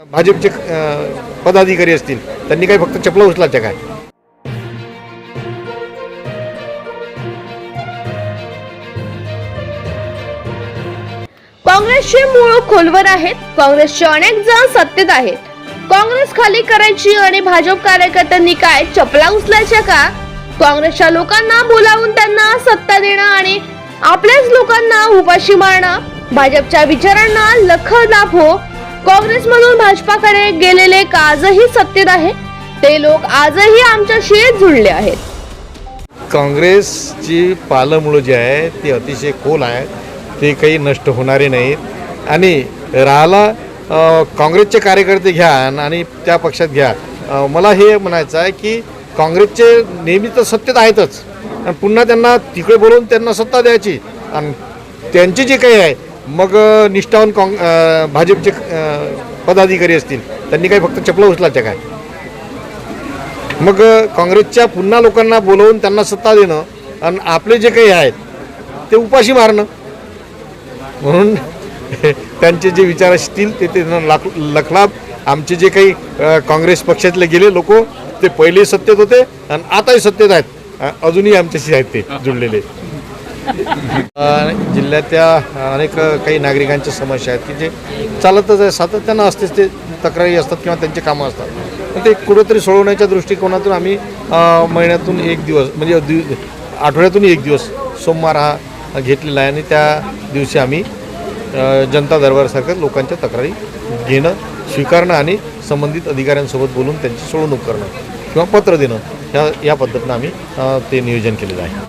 भाजपचे पदाधिकारी असतील त्यांनी काही फक्त चपला उचलायच्या काय? काँग्रेसचे मूळ खोलवर आहेत काँग्रेसचे अनेक जण सत्तेत आहेत. काँग्रेस खाली करायची आणि भाजप कार्यकर्त्यांनी काय चपला उचलायच्या का? काँग्रेसच्या लोकांना बोलावून त्यांना सत्ता देणं आणि आपल्याच लोकांना उपाशी मारणं भाजपच्या विचारांना लख लाभ हो काँग्रेसमधून भाजपाकडे गेलेले का आजही सत्तेत आहे. ते लोक आजही आमच्याशी जुळले आहेत. काँग्रेसची पालमुळं जी आहे ती अतिशय खोल आहे. ते काही नष्ट होणारे नाहीत. आणि राहिला काँग्रेसचे कार्यकर्ते घ्या आणि त्या पक्षात घ्या. मला हे म्हणायचं आहे की काँग्रेसचे नेहमी तर सत्तेत आहेतच. आणि पुन्हा त्यांना तिकडे बोलवून त्यांना सत्ता द्यायची. आणि त्यांची जी काही आहे मग निष्ठावान काँग भाजपचे पदाधिकारी असतील त्यांनी काही फक्त चपला उचलाच्या काय? मग काँग्रेसच्या पुन्हा लोकांना बोलवून त्यांना सत्ता देणं आणि आपले जे काही आहेत ते उपाशी मारणं. म्हणून त्यांचे जे विचार असतील ते ते लाख लखलाब आमचे जे काही काँग्रेस पक्षातले गेले लोक ते पहिले सत्तेत होते आणि आताही सत्तेत आहेत. अजूनही आमच्याशी आहेत ते जुळलेले. जिल्ह्यातल्या अनेक काही नागरिकांच्या समस्या आहेत की जे चालतच आहे सातत्यानं असतेच ते तक्रारी असतात किंवा त्यांचे कामं असतात. पण ते कुठंतरी सोडवण्याच्या दृष्टिकोनातून आम्ही महिन्यातून एक दिवस म्हणजे दिव आठवड्यातून एक दिवस सोमवार हा घेतलेला आहे आणि त्या दिवशी आम्ही जनता दरबारासारख्या लोकांच्या तक्रारी घेणं स्वीकारणं आणि संबंधित अधिकाऱ्यांसोबत बोलून त्यांची सोडवणूक करणं किंवा पत्र देणं ह्या या पद्धतीनं आम्ही ते नियोजन केलेलं आहे.